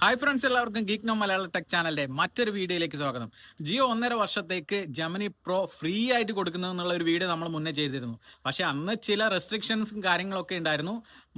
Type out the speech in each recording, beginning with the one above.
Hi friends എല്ലാവർക്കും ഗീക് no മലയാള tech ചാനലിന്റെ മറ്റൊരു വീഡിയോയിലേക്ക് സ്വാഗതം. ജിയോ ഒന്നര വർഷത്തേക്ക് ജമനി പ്രോ ഫ്രീ ആയിട്ട് കൊടുക്കുന്നു എന്നുള്ള ഒരു വീഡിയോ നമ്മൾ മുന്നേ ചെയ്തിരുന്നു. പക്ഷെ അന്ന് ചില റെസ്ട്രിക്ഷൻസും കാര്യങ്ങളൊക്കെ ഉണ്ടായിരുന്നു.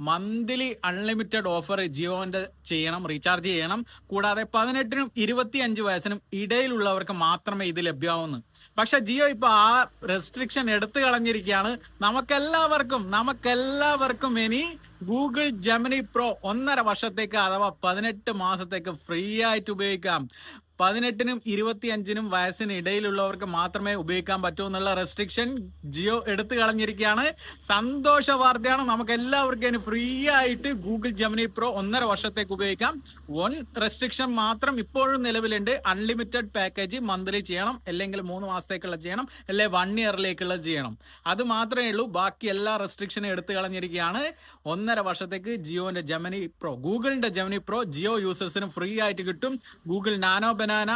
മന്ത്ലി അൺലിമിറ്റഡ് ഓഫർ ജിയോന്റെ ചെയ്യണം റീചാർജ് ചെയ്യണം. കൂടാതെ പതിനെട്ടിനും ഇരുപത്തി അഞ്ച് വയസ്സിനും ഇടയിലുള്ളവർക്ക് മാത്രമേ ഇത് ലഭ്യമാവുന്നു. പക്ഷെ ജിയോ ഇപ്പൊ ആ റെസ്ട്രിക്ഷൻ എടുത്തു കളഞ്ഞിരിക്കുകയാണ്. നമുക്കെല്ലാവർക്കും നമുക്കെല്ലാവർക്കും ഇനി ഗൂഗിൾ ജെമിനി പ്രോ ഒന്നര വർഷത്തേക്ക് അഥവാ പതിനെട്ട് മാസത്തേക്ക് ഫ്രീ ആയിട്ട് ഉപയോഗിക്കാം. പതിനെട്ടിനും ഇരുപത്തി അഞ്ചിനും വയസ്സിന് ഇടയിലുള്ളവർക്ക് മാത്രമേ ഉപയോഗിക്കാൻ പറ്റൂ എന്നുള്ള റെസ്ട്രിക്ഷൻ ജിയോ എടുത്തു കളഞ്ഞിരിക്കുകയാണ്. സന്തോഷ വാർത്തയാണ്. നമുക്ക് എല്ലാവർക്കും ഫ്രീ ആയിട്ട് ഗൂഗിൾ ജമിനി പ്രോ ഒന്നര വർഷത്തേക്ക് ഉപയോഗിക്കാം. വൺ റെസ്ട്രിക്ഷൻ മാത്രം ഇപ്പോഴും നിലവിലുണ്ട്. അൺലിമിറ്റഡ് പാക്കേജ് മന്ത്ലി ചെയ്യണം. അല്ലെങ്കിൽ മൂന്ന് മാസത്തേക്കുള്ള ചെയ്യണം. അല്ലെ വൺ ഇയറിലേക്കുള്ള ചെയ്യണം. അത് മാത്രമേ ഉള്ളൂ. ബാക്കി എല്ലാ റെസ്ട്രിക്ഷനും എടുത്തു കളഞ്ഞിരിക്കുകയാണ്. ഒന്നര വർഷത്തേക്ക് ജിയോന്റെ ജമിനി പ്രോ ഗൂഗിളിന്റെ ജമിനി പ്രോ ജിയോ യൂസേഴ്സിന് ഫ്രീ ആയിട്ട് കിട്ടും. ഗൂഗിൾ നാനോ ബനാന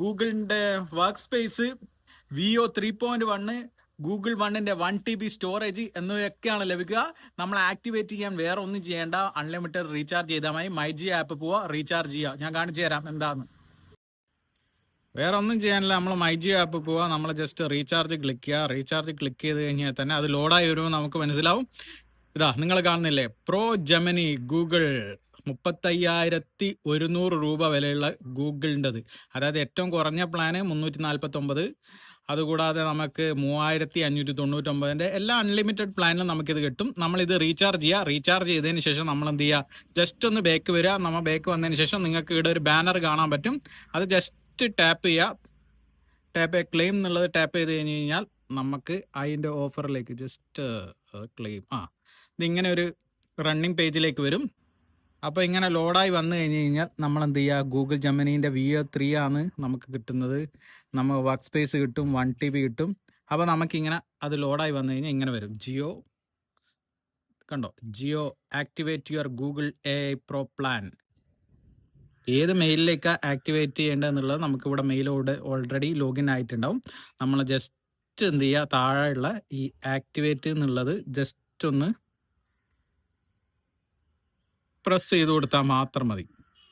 ഗൂഗിളിന്റെ workspace V O three point one Google വണ്ണിന്റെ വൺ ടി ബി സ്റ്റോറേജ് എന്നിവയൊക്കെയാണ് ലഭിക്കുക. നമ്മൾ ആക്ടിവേറ്റ് ചെയ്യാൻ വേറെ ഒന്നും ചെയ്യേണ്ട. അൺലിമിറ്റഡ് റീചാർജ് ചെയ്താൽ മതി. മൈ ജി ആപ്പ് പോവുക റീചാർജ് ചെയ്യുക ഞാൻ കാണിച്ചു തരാം എന്താന്ന്. വേറെ ഒന്നും ചെയ്യാനില്ല. നമ്മൾ മൈ ജി ആപ്പ് പോവുക നമ്മൾ ജസ്റ്റ് റീചാർജ് ക്ലിക്ക് ചെയ്യുക റീചാർജ് ക്ലിക്ക് ചെയ്ത് കഴിഞ്ഞാൽ തന്നെ അത് ലോഡായി വരുമ്പോൾ നമുക്ക് മനസ്സിലാവും. ഇതാ നിങ്ങൾ കാണുന്നില്ലേ? പ്രോ ജമനി ഗൂഗിൾ മുപ്പത്തയ്യായിരത്തി ഒരുന്നൂറ് രൂപ വിലയുള്ള ഗൂഗിളിന്റെത്. അതായത് ഏറ്റവും കുറഞ്ഞ പ്ലാന് മുന്നൂറ്റി നാൽപ്പത്തൊമ്പത് അതുകൂടാതെ നമുക്ക് മൂവായിരത്തി അഞ്ഞൂറ്റി തൊണ്ണൂറ്റൊമ്പതിന്റെ എല്ലാ അൺലിമിറ്റഡ് പ്ലാനിലും നമുക്കിത് കിട്ടും. നമ്മളിത് റീചാർജ് ചെയ്യുക. റീചാർജ് ചെയ്തതിന് ശേഷം നമ്മൾ എന്ത് ചെയ്യുക? ജസ്റ്റ് ഒന്ന് ബേക്ക് വരിക. നമ്മൾ ബേക്ക് വന്നതിന് ശേഷം നിങ്ങൾക്ക് ഇവിടെ ഒരു ബാനർ കാണാൻ പറ്റും. അത് ജസ്റ്റ് ടാപ്പ് ചെയ്യുക. ടാപ്പ് ക്ലെയിം എന്നുള്ളത് ടാപ്പ് ചെയ്ത് കഴിഞ്ഞ് കഴിഞ്ഞാൽ നമുക്ക് അതിന്റെ ഓഫറിലേക്ക് ജസ്റ്റ് ക്ലെയിം ആ ഇതിങ്ങനെ ഒരു റണ്ണിങ് പേജിലേക്ക് വരും. അപ്പോൾ ഇങ്ങനെ ലോഡായി വന്നു കഴിഞ്ഞ് കഴിഞ്ഞാൽ നമ്മൾ എന്ത് ചെയ്യുക ഗൂഗിൾ ജമനീന്റെ വി എ ത്രീ ആണ് നമുക്ക് കിട്ടുന്നത്. നമ്മൾ വർക്ക് സ്പേസ് കിട്ടും വൺ ടി ബി കിട്ടും. അപ്പോൾ നമുക്കിങ്ങനെ അത് ലോഡായി വന്നു കഴിഞ്ഞാൽ ഇങ്ങനെ വരും. ജിയോ കണ്ടോ? Jio activate your Google A pro plan ഏത് മെയിലിലേക്ക് ആക്ടിവേറ്റ് ചെയ്യേണ്ടതെന്നുള്ളത് നമുക്ക് ഇവിടെ മെയിലോട് ഓൾറെഡി ലോഗിൻ ആയിട്ടുണ്ടാവും. നമ്മൾ ജസ്റ്റ് എന്ത് ചെയ്യുക താഴെയുള്ള ഈ ആക്ടിവേറ്റ് എന്നുള്ളത് ജസ്റ്റ് ഒന്ന് പ്രസ് ചെയ്ത് കൊടുത്താൽ മാത്രം മതി.